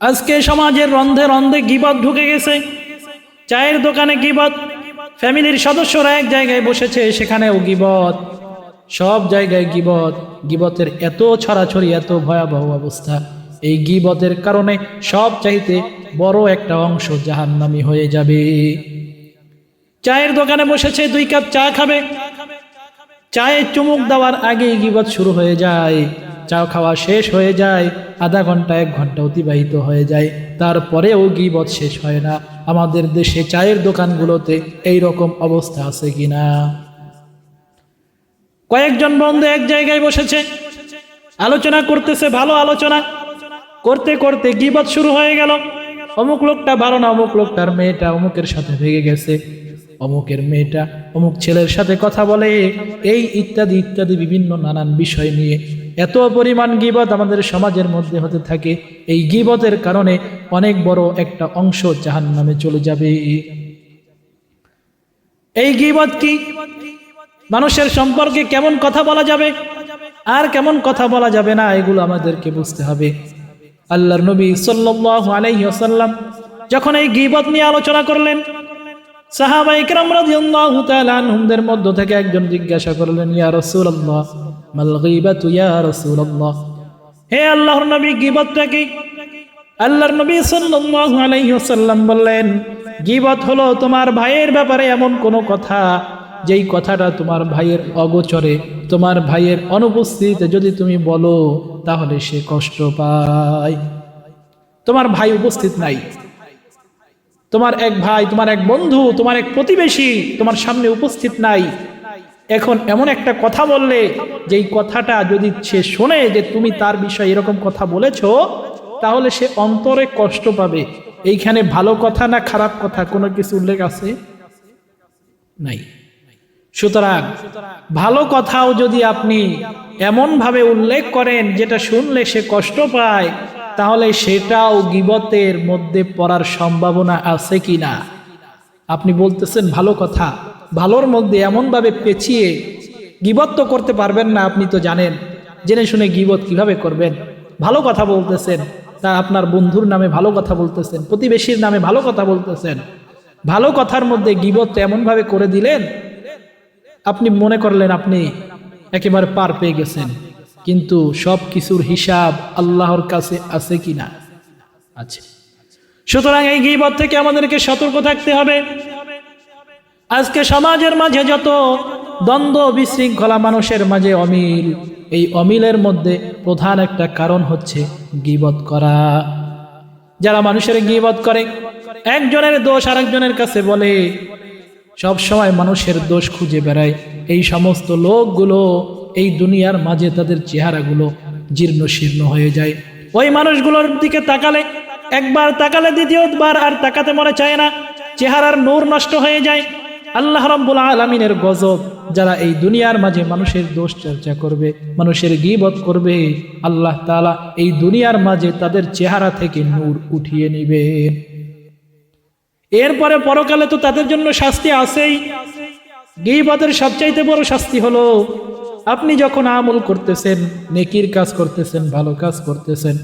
আজকে সমাজের রন্ধে রন্ধে গিবত ঢুকে গেছে। চায়ের দোকানে গিবত, ফ্যামিলির সদস্যরা এক জায়গায় বসেছে, সেখানেও গিবত। সব জায়গায় গিবত, গিবতের এত ছড়াছড়ি, এত ভয়াবহ অবস্থা। এই গিবতের কারণে সব চাইতে বড় একটা অংশ জাহান্নামি হয়ে যাবে। চায়ের দোকানে বসেছে, দুই কাপ চা খাবে। চায়ে চুমুক দেওয়ার আগেই গিবত শুরু হয়ে যায়। চা খাওয়া শেষ হয়ে যায়, আধা ঘণ্টা, এক ঘণ্টা অতিবাহিত হয়ে যায়। তারপরেও গিবত শেষ হয় না। আমাদের দেশে চায়ের দোকানগুলোতে এই রকম অবস্থা আছে কিনা? কয়েকজন বন্ধু এক জায়গায় বসেছে। আলোচনা করতেছে, ভালো আলোচনা। করতে করতে গিবত শুরু হয়ে গেল। অমুক লোকটা ভালো না, অমুক লোকটার মেয়েটা অমুকের সাথে ভেঙে গেছে। অমুকের মেয়েটা অমুক ছেলের সাথে কথা বলে। এই ইত্যাদি ইত্যাদি বিভিন্ন নানান বিষয় নিয়ে এত পরিমাণ গিবত আমাদের সমাজের মধ্যে হতে থাকে। এই গিবতের কারণে অনেক বড় একটা অংশ জাহান নামে চলে যাবে। এই গিবত কি? মানুষের সম্পর্কে কেমন কথা বলা যাবে? আর কেমন কথা বলা যাবে না, এগুলো আমাদেরকে বুঝতে হবে। আল্লাহর নবী সাল্লাল্লাহু আলাইহি ওয়াসাল্লাম যখন এই গিবত নিয়ে আলোচনা করলেন সাহাবা ইকরাম রাদিয়াল্লাহু তাআলা আনহুমদের মধ্য থেকে একজন জিজ্ঞাসা করলেন, ইয়া রাসূলুল্লাহ, মাল গীবাতু ইয়া রাসূলুল্লাহ? হে আল্লাহর নবী, গীবতটা কি? আল্লাহর নবী সাল্লাল্লাহু আলাইহি ওয়াসাল্লাম বললেন, গীবত হলো তোমার ভাইয়ের ব্যাপারে এমন কোনো কথা, যেই কথাটা তোমার ভাইয়ের অগোচরে, তোমার ভাইয়ের অনুপস্থিতিতে যদি তুমি বলো, তাহলে সে কষ্ট পায়। তোমার ভাই উপস্থিত নাই। তোমার এক ভাই, তোমার এক বন্ধু, তোমার এক প্রতিবেশী তোমার সামনে উপস্থিত নাই। এখন এমন একটা কথা বললে, যেই কথাটা যদি সে শোনে যে তুমি তার বিষয়ে এরকম কথা বলেছ, তাহলে সে অন্তরে কষ্ট পাবে। এইখানে ভালো কথা না খারাপ কথা কোনো কিছু উল্লেখ আছে? নাই। সুতরাং ভালো কথাও যদি আপনি এমনভাবে উল্লেখ করেন, যেটা শুনলে সে কষ্ট পায় তাহলে সেটাও গিবতের মধ্যে পড়ার সম্ভাবনা আছে কি না? আপনি বলতেছেন, ভালো কথা। ভালোর মধ্যে এমনভাবে পেঁচিয়ে গিবত তো করতে পারবেন না, আপনি তো জানেন। জেনে শুনে গিবত কীভাবে করবেন? ভালো কথা বলতেছেন। তা আপনার বন্ধুর নামে ভালো কথা বলতেছেন, প্রতিবেশীর নামে ভালো কথা বলতেছেন। ভালো কথার মধ্যে গিবত এমনভাবে করে দিলেন, আপনি মনে করলেন আপনি একেবারে পার পেয়ে গেছেন। কিন্তু সব কিছুর হিসাব আল্লাহর কাছে আছে কি না আছে। সুতরাং এই গিবত থেকে আমাদেরকে সতর্ক থাকতে হবে। আজকে সমাজের মাঝে যত দ্বন্দ্ব বিশৃঙ্খলা মানুষের মাঝে অমিল, এই অমিলের মধ্যে প্রধান একটা কারণ হচ্ছে গিবত করা। যারা মানুষের গিবত করে, একজনের দোষ আরেকজনের কাছে বলে সব সময় মানুষের দোষ খুঁজে বেড়ায়। এই সমস্ত লোকগুলো এই দুনিয়ার মাঝে তাদের চেহারাগুলো জীর্ণ শীর্ণ হয়ে যায়। ওই মানুষগুলোর দিকে তাকালে, একবার তাকালে দ্বিতীয়বার আর তাকাতে মনে চায় না। চেহারার নূর নষ্ট হয়ে যায়। আল্লাহ রব্বুল আলমিনের গজব, যারা এই দুনিয়ার মাঝে মানুষের দোষ চর্চা করবে, মানুষের গিবত করবে, আল্লাহ তালা এই দুনিয়ার মাঝে তাদের চেহারা থেকে নূর উঠিয়ে নিবেন এরপরে পরকালে তো তাদের জন্য শাস্তি আছেই। গিবতের সবচাইতে বড় শাস্তি হলো আপনি যখন আমল করতেছেন, নেকির কাজ করতেছেন, ভালো কাজ করতেছেন,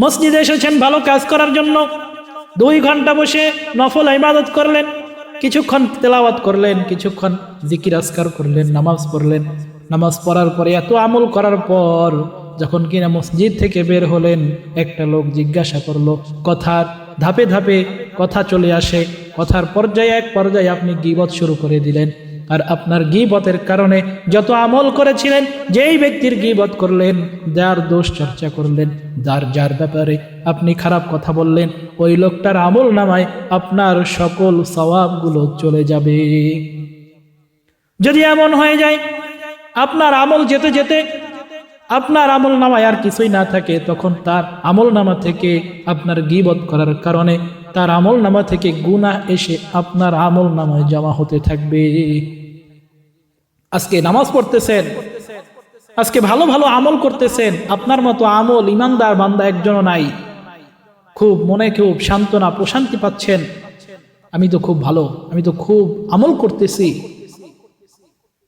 মসজিদে এসেছেন ভালো কাজ করার জন্য, দুই ঘণ্টা বসে নফল ইবাদত করলেন, কিছুক্ষণ তেলাওয়াত করলেন, কিছুক্ষণ জিকির আসকার করলেন, নামাজ পড়লেন, নামাজ পড়ার পরে এত আমল করার পর যখন কিনা মসজিদ থেকে বের হলেন, একটা লোক জিজ্ঞাসা করল, কথার ধাপে ধাপে কথা চলে আসে, কথার পর্যায়ে এক পর্যায়ে আপনি গিবত শুরু করে দিলেন। আর আপনার গিবতের কারণে যত আমল করেছিলেন, যেই ব্যক্তির গিবত করলেন, যার দোষ চর্চা করলেন, যার যার ব্যাপারে আপনি খারাপ কথা বললেন, ওই লোকটার আমল নামায় আপনার সকল সওয়াবগুলো চলে যাবে। যদি এমন হয়ে যায়, আপনার আমল যেতে যেতে, আপনার আমল নামায় আর কিছুই না থাকে, তখন তার আমল নামা থেকে আপনার গিবত করার কারণে তার আমল নামা থেকে গুণা এসে আপনার আমল নামায় জমা হতে থাকবে। আজকে নামাজ পড়তেছেন, আজকে ভালো ভালো আমল করতেছেন, আপনার মতো আমল ইমানদার বান্দা একজনও নাই। খুব মনে খুব সান্ত্বনা, প্রশান্তি পাচ্ছেন। আমি তো খুব ভালো, আমি তো খুব আমল করতেছি।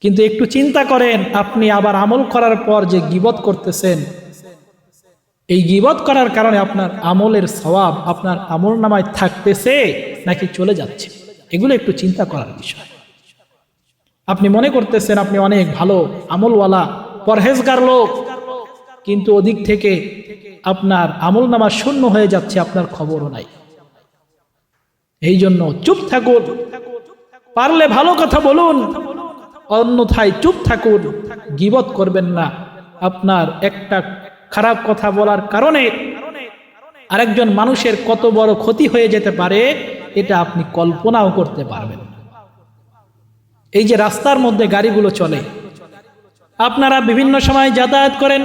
কিন্তু একটু চিন্তা করেন, আপনি আবার আমল করার পর যে গিবত করতেছেন, এই গিবত করার কারণে আপনার আমলের সওয়াব, আপনার আমল নামায় থাকতেছে নাকি চলে যাচ্ছে? এগুলো একটু চিন্তা করার বিষয়। আপনি মনে করতেছেন আপনি অনেক ভালো আমলওয়ালা, পরহেজগার লোক, কিন্তু ওদিক থেকে আপনার আমল নামা শূন্য হয়ে যাচ্ছে, আপনার খবরও নাই। এই জন্য চুপ থাকুন। পারলে ভালো কথা বলুন, অন্যথায় চুপ থাকুন, গিবত করবেন না। আপনার একটা খারাপ কথা বলার কারণে আরেকজন মানুষের কত বড় ক্ষতি হয়ে যেতে পারে, এটা আপনি কল্পনাও করতে পারবেন। এই যে রাস্তার মধ্যে গাড়িগুলো চলে, আপনারা বিভিন্ন সময় যাতায়াত করেন,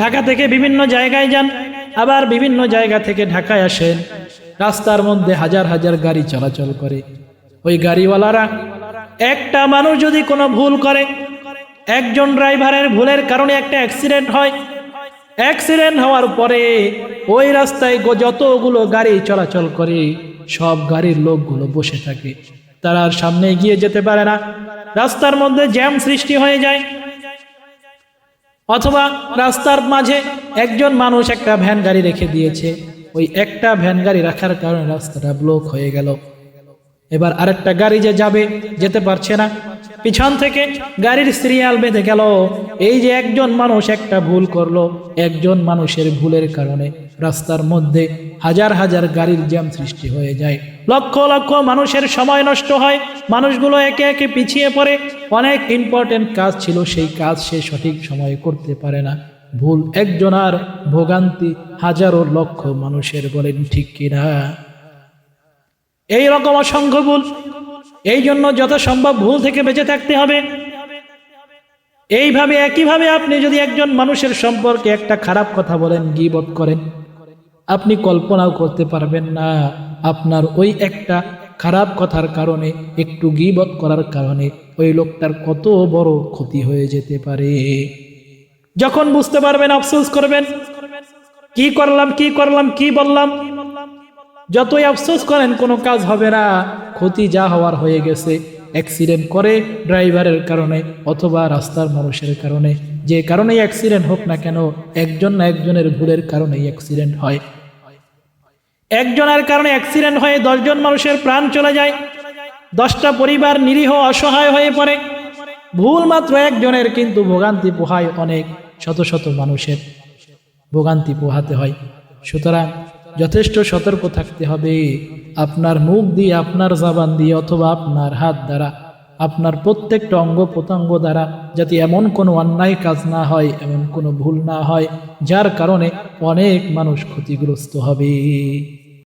ঢাকা থেকে বিভিন্ন জায়গায় যান, আবার বিভিন্ন জায়গা থেকে ঢাকায় আসেন, রাস্তার মধ্যে হাজার হাজার গাড়ি চলাচল করে। ওই গাড়িওয়ালারা, একটা মানুষ যদি কোনো ভুল করে, একজন ড্রাইভারের ভুলের কারণে একটা অ্যাক্সিডেন্ট হয়, অ্যাক্সিডেন্ট হওয়ার পরে ওই রাস্তায় যতগুলো গাড়ি চলাচল করে, সব গাড়ির লোকগুলো বসে থাকে। তারা আর সামনে এগিয়ে যেতে পারে না। রাস্তার মধ্যে জ্যাম সৃষ্টি হয়ে যায়। অথবা রাস্তার মাঝে একজন মানুষ একটা ভ্যান গাড়ি রেখে দিয়েছে। ওই একটা ভ্যান গাড়ি রাখার কারণে রাস্তাটা ব্লক হয়ে গেল। এবার আরেকটা গাড়ি যে যাবে, যেতে পারছে না। পিছন থেকে গাড়ির সিরিয়াল বেঁধে গেল। এই যে একজন মানুষ একটা ভুল করল, একজন মানুষের ভুলের কারণে। রাস্তার মধ্যে হাজার হাজার গাড়ির জ্যাম সৃষ্টি হয়ে যায়। লক্ষ লক্ষ মানুষের সময় নষ্ট হয়। মানুষগুলো একে একে পিছিয়ে পড়ে। অনেক ইম্পর্টেন্ট কাজ ছিল, সেই কাজ সে সঠিক সময়ে করতে পারে না। ভুল একজনার ভোগান্তি হাজারো লক্ষ মানুষের বলেন, ঠিক কিনা এই রকম অসংখ্য ভুল। এই জন্য যত সম্ভব ভুল থেকে বেঁচে থাকতে হবে। এইভাবে, একইভাবে আপনি যদি একজন মানুষের সম্পর্কে একটা খারাপ কথা বলেন, গিবত করেন আপনি কল্পনাও করতে পারবেন না। আপনার ওই একটা খারাপ কথার কারণে, একটু গিবত করার কারণে ওই লোকটার কত বড় ক্ষতি হয়ে যেতে পারে। যখন বুঝতে পারবেন, আফসোস করবেন, কি করলাম কি করলাম, কি বললাম, যতই আফসোস করেন, কোনো কাজ হবে না। ক্ষতি যা হওয়ার হয়ে গেছে অ্যাক্সিডেন্ট করে ড্রাইভারের কারণে অথবা রাস্তার মানুষের কারণে। যে কারণেই অ্যাক্সিডেন্ট হোক না কেন, একজন না একজনের ভুলের কারণেই অ্যাক্সিডেন্ট হয়। একজনের কারণে অ্যাক্সিডেন্ট হয়ে দশজন মানুষের প্রাণ চলে যায়। দশটা পরিবার নিরীহ অসহায় হয়ে পড়ে। ভুল মাত্র একজনের কিন্তু ভোগান্তি পোহায় অনেক, শত শত মানুষের ভোগান্তি পোহাতে হয়। সুতরাং যথেষ্ট সতর্ক থাকতে হবে। আপনার মুখ দিয়ে, আপনার জাবান দিয়ে অথবা আপনার হাত দ্বারা, আপনার প্রত্যেকটা অঙ্গ প্রত্যঙ্গ দ্বারা যাতে এমন কোনো অন্যায় কাজ না হয়, এমন কোনো ভুল না হয়, যার কারণে অনেক মানুষ ক্ষতিগ্রস্ত হবে।